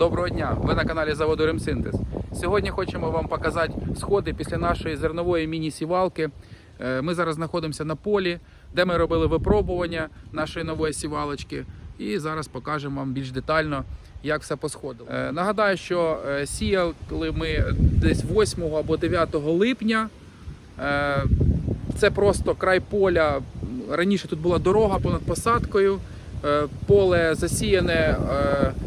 Доброго дня! Ви на каналі заводу Ремсинтез. Сьогодні хочемо вам показати сходи після нашої зернової міні-сівалки. Е, Ми зараз знаходимося на полі, де ми робили випробування нашої нової сівалочки. І зараз покажемо вам більш детально, як все посходило. Е, Нагадаю, що е, сіяли ми десь 8 або 9 липня. Це просто край поля. Раніше тут була дорога понад посадкою. Е, Поле засіяне е,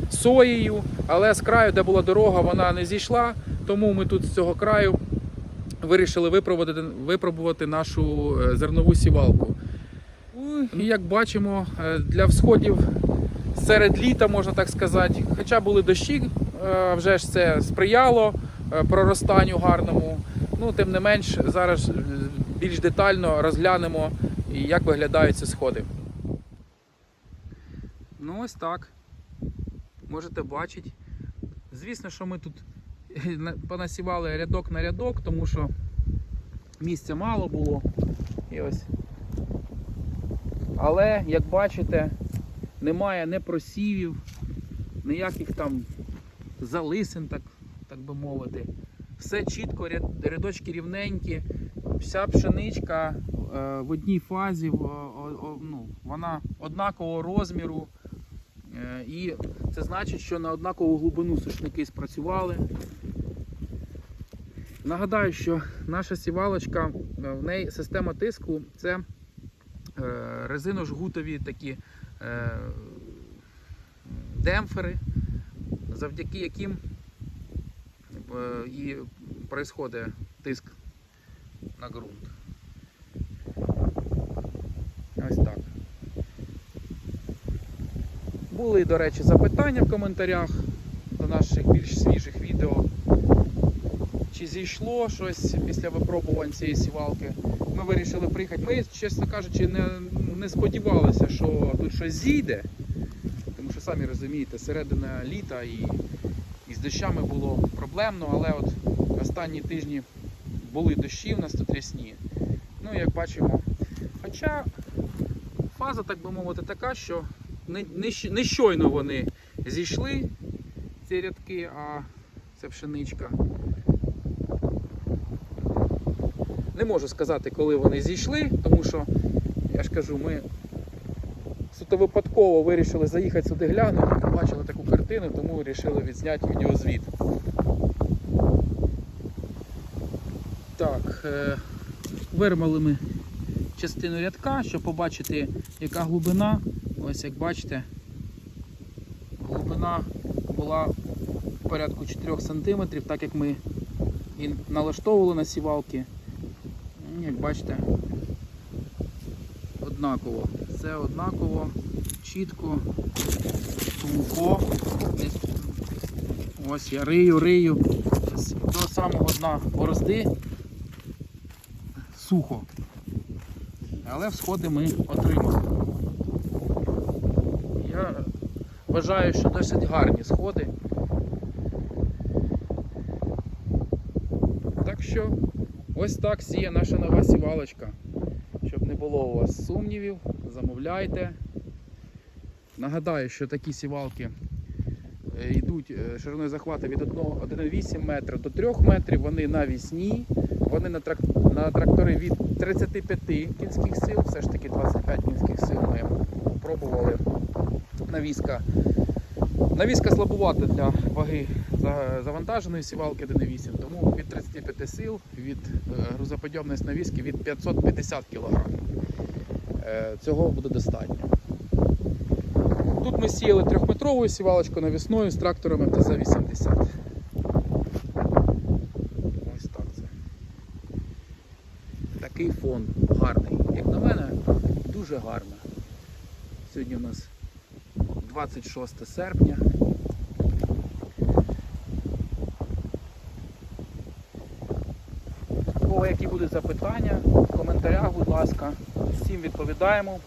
соєю, але з краю, де була дорога, вона не зійшла. Тому ми тут з цього краю вирішили випробувати, випробувати нашу е, зернову сівалку. І як бачимо, для всходів серед літа, можна так сказати, хоча були дощі, вже ж це сприяло проростанню гарному. Ну, тим не менш, зараз більш детально розглянемо, як виглядають ці сходи. Ну, ось так. Можете бачити. Звісно, що ми тут понасівали рядок на рядок, тому що місця мало було. І ось. Але, як бачите, немає не просівів, ніяких там залисин, так, так би мовити. Все чітко, рядочки рівненькі, вся пшеничка е, в одній фазі, ну, вона однакового розміру. Е, І це значить, що на однакову глибину сушники спрацювали. Нагадаю, що наша сівалочка, е, в неї система тиску це е, резиножгутові такі демпфери, завдяки яким і происходить тиск на ґрунт. Ось так. Були, до речі, запитання в коментарях до наших більш свіжих відео. Чи зійшло щось після випробувань цієї сівалки? Ми вирішили приїхати. Ми, чесно кажучи, не, не сподівалися, що тут щось зійде. Тому що самі розумієте, середина літа і, і з дощами було проблемно, але от останні тижні були дощі у нас тут рясні. Ну, як бачимо. Хоча фаза, так би мовити, така, що не, щойно вони зійшли, ці рядки, а це пшеничка. Не можу сказати, коли вони зійшли, тому що, я ж кажу, ми суто випадково вирішили заїхати сюди глянути, побачили таку картину, тому вирішили відзняти відеозвіт. Так, е, вирмали ми частину рядка, щоб побачити, яка глибина. Ось як бачите, глибина була порядку 4 см, так як ми і налаштовували на сівалки. Ну, Як бачите, однаково. Все однаково, чітко, сухо. Ось я рию, рию. До самого дна борозди сухо. Але всходи ми отримали. Вважаю, що досить гарні сходи. Так що ось так сіє наша нова сівалочка. Щоб не було у вас сумнівів, замовляйте. Нагадаю, що такі сівалки е, йдуть е, шириною захвату від 1,8 метра до 3 метрів, вони навісні, вони на, на трактори від 35 кінських сил, все ж таки 25 кінських сил ми пробували. Навіска. Навіска слабувата для ваги завантаженої сівалки 1,8, тому від 35 сил від е, грузоподйомності навіски від 550 кг. Е, Цього буде достатньо. Тут ми сіяли трьохметрову сівалочку навісною з трактором МТЗ-80. Ось так це. Такий фон гарний. Як на мене, дуже гарно. Сьогодні у нас 26 серпня. У кого які будуть запитання, в коментарях, будь ласка, всім відповідаємо.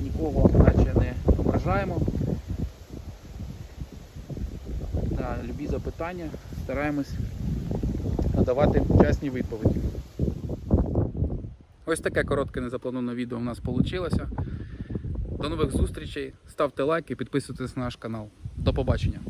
Нікого наче не ображаємо. На любі запитання стараємось надавати чесні відповіді. Ось таке коротке незаплановане відео у нас вийшло. До нових зустрічей. Ставте лайки, підписуйтесь на наш канал. До побачення.